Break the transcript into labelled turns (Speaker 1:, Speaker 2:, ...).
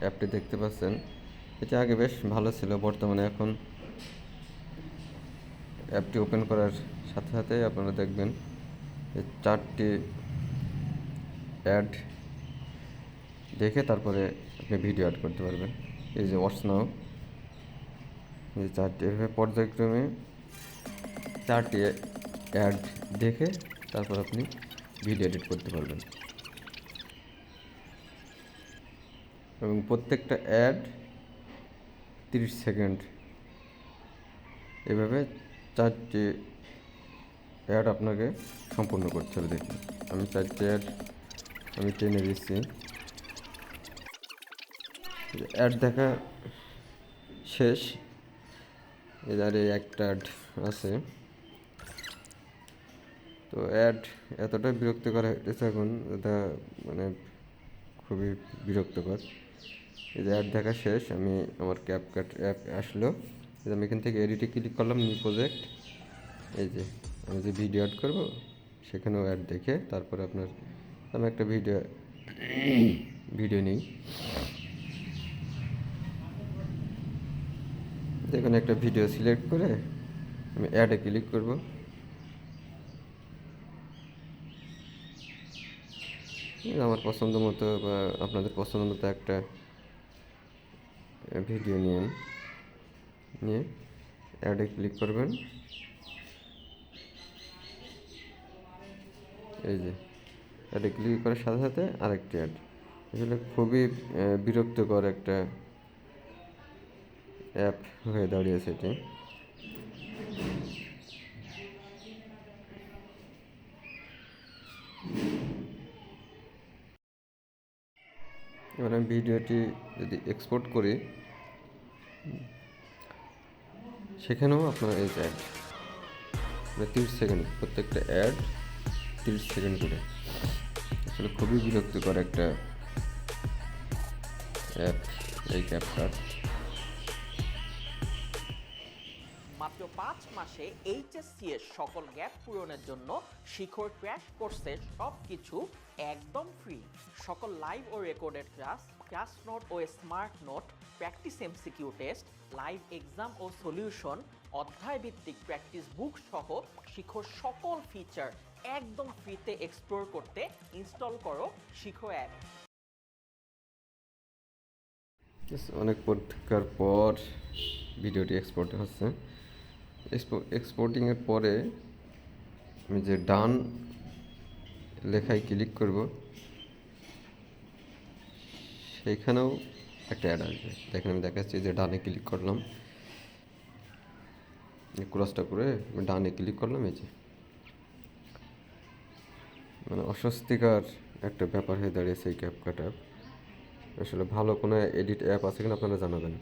Speaker 1: অ্যাপটি দেখতে পাচ্ছেন। এটি আগে বেশ ভালো ছিল, বর্তমানে এখন অ্যাপটি ওপেন করার সাথে সাথে আপনারা দেখবেন চারটি অ্যাড দেখে তারপরে আপনি ভিডিও অ্যাড করতে পারবেন। এই যে ওয়াটস নাও এই চারটি এভাবে পর্যায়ক্রমে চারটি অ্যাড দেখে তারপর আপনি ভিডিও এডিট করতে পারবেন। এবং প্রত্যেকটা অ্যাড তিরিশ সেকেন্ড এভাবে চারটে অ্যাড আপনাকে সম্পূর্ণ করতে হবে, দেখুন। আমি চারটে অ্যাড আমি টেনে দিচ্ছি। অ্যাড দেখা শেষ। এবার একটা অ্যাড আছে। তো অ্যাড এতটাই বিরক্তিকর হয়েছে এখন, এটা মানে খুবই বিরক্তকর। এই যে অ্যাড দেখা শেষ, আমি আমার ক্যাপ কাট অ্যাপ আসলো আমি এখান থেকে এডিটে ক্লিক করলাম নিউ প্রজেক্ট এই যে আমি যে ভিডিও অ্যাড করব, সেখানেও অ্যাড দেখে তারপরে আপনার, আমি একটা ভিডিও ভিডিও নিই। দেখুন একটা ভিডিও সিলেক্ট করে আমি অ্যাডে ক্লিক করব। আমার পছন্দ মতো বা আপনাদের পছন্দ মতো একটা ভিডিও নিয়ে নিয়ে অ্যাডে ক্লিক করবেন। এই যে, অ্যাডে ক্লিক করার সাথে সাথে আরেকটি অ্যাড। আসলে খুবই বিরক্তিকর একটা অ্যাপ হয়ে দাঁড়িয়েছে এটি। এবার আমি ভিডিওটি যদি এক্সপোর্ট করি, সেখানেও আপনার এই অ্যাড মানে তিরিশ সেকেন্ড প্রত্যেকটা অ্যাড তিরিশ সেকেন্ড করে। আসলে খুবই বিরক্তিকর একটা অ্যাপ এই ক্যাপকাট
Speaker 2: মাত্র পাঁচ মাসে এইচএসসি এর সকল গ্যাপ পূরণের জন্য শিখর ক্র্যাশ কোর্সে সব কিছু একদম ফ্রি সকল লাইভ ও রেকর্ডেড ক্লাস ক্লাস নোট ও smart note practice MCQ test live exam ও সলিউশন অধ্যায় ভিত্তিক প্র্যাকটিস বুক সহ শিখর সকল ফিচার একদম ফ্রিতে এক্সপ্লোর করতে ইনস্টল করো শিখো অ্যাপ
Speaker 1: অনেক পরীক্ষার পর ভিডিওটি এক্সপোর্ট হচ্ছে। এক্সপোর্টিংয়ের পরে আমি যে ডান লেখায় ক্লিক করব সেইখানেও একটা অ্যাড আসবে। দেখেন আমি দেখাচ্ছি যে ডানে ক্লিক করলাম। ক্রসটা করে ডানে ক্লিক করলাম, এই যে। মানে অস্বস্তিকর একটা ব্যাপার হয়ে দাঁড়িয়েছে এই ক্যাপ কাট আসলে ভালো কোনো এডিট অ্যাপ আছে কিনা আপনারা জানাবেন।